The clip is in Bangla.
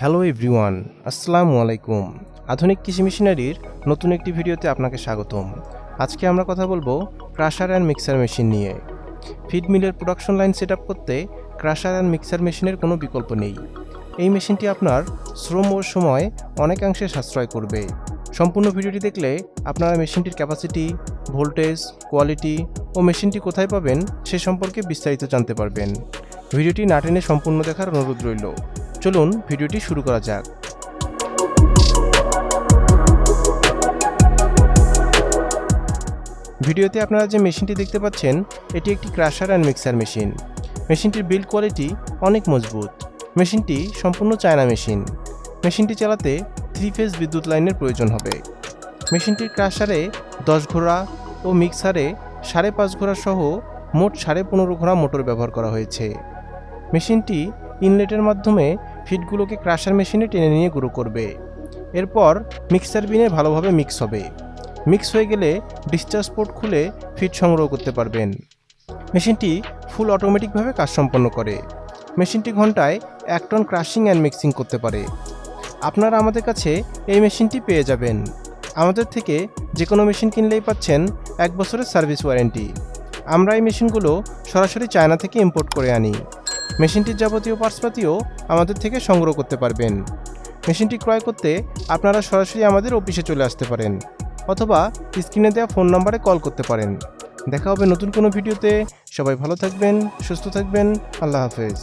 হ্যালো এভরিওয়ান, আসসালামু আলাইকুম। আধুনিক কৃষি মেশিনারির নতুন একটি ভিডিওতে আপনাকে স্বাগতম। আজকে আমরা কথা বলব ক্রাশার অ্যান্ড মিক্সার মেশিন নিয়ে। ফিড মিলের প্রোডাকশন লাইন সেট করতে ক্রাশার অ্যান্ড মিক্সার মেশিনের কোনো বিকল্প নেই। এই মেশিনটি আপনার শ্রম ও সময় অনেকাংশে সাশ্রয় করবে। সম্পূর্ণ ভিডিওটি দেখলে আপনারা মেশিনটির ক্যাপাসিটি ভোল্টেজ কোয়ালিটি ও মেশিনটি কোথায় পাবেন সে সম্পর্কে বিস্তারিত জানতে পারবেন। ভিডিওটি না টেনে সম্পূর্ণ দেখার অনুরোধ রইল। চলুন ভিডিওটি শুরু করা যাক। ভিডিওতে আপনারা যে মেশিনটি দেখতে পাচ্ছেন, এটি একটি ক্রাশার অ্যান্ড মিক্সার মেশিন। মেশিনটির বিল্ড কোয়ালিটি অনেক মজবুত। মেশিনটি সম্পূর্ণ চায়না মেশিন। মেশিনটি চালাতে থ্রি ফেজ বিদ্যুৎ লাইনের প্রয়োজন হবে। মেশিনটির ক্রাশারে দশ ঘোড়া ও মিক্সারে সাড়ে পাঁচ ঘোড়া সহ মোট সাড়ে পনেরো ঘোড়া মোটর ব্যবহার করা হয়েছে। মেশিনটি ইনলেটের মাধ্যমে ফিডগুলোকে ক্রাশার মেশিনে টেনে নিয়ে গুঁড়ো করবে। এরপর মিক্সার বিনে ভালোভাবে মিক্স হবে। মিক্স হয়ে গেলে ডিসচার্জ পোর্ট খুলে ফিড সংগ্রহ করতে পারবেন। মেশিনটি ফুল অটোমেটিকভাবে কাজ সম্পন্ন করে। মেশিনটি ঘন্টায় এক টন ক্রাশিং অ্যান্ড মিক্সিং করতে পারে। আপনারা আমাদের কাছে এই মেশিনটি পেয়ে যাবেন। আমাদের থেকে যে কোনো মেশিন কিনলেই পাচ্ছেন এক বছরের সার্ভিস ওয়ারেন্টি। আমরা এই মেশিনগুলো সরাসরি চায়না থেকে ইম্পোর্ট করে আনি। মেশিনটির যাবতীয় পার্সপাতিও আমাদের থেকে সংগ্রহ করতে পারবেন। মেশিনটি ক্রয় করতে আপনারা সরাসরি আমাদের অফিসে চলে আসতে পারেন, অথবা স্ক্রিনে দেওয়া ফোন নম্বরে কল করতে পারেন। দেখা হবে নতুন কোনো ভিডিওতে। সবাই ভালো থাকবেন, সুস্থ থাকবেন। আল্লাহ হাফেজ।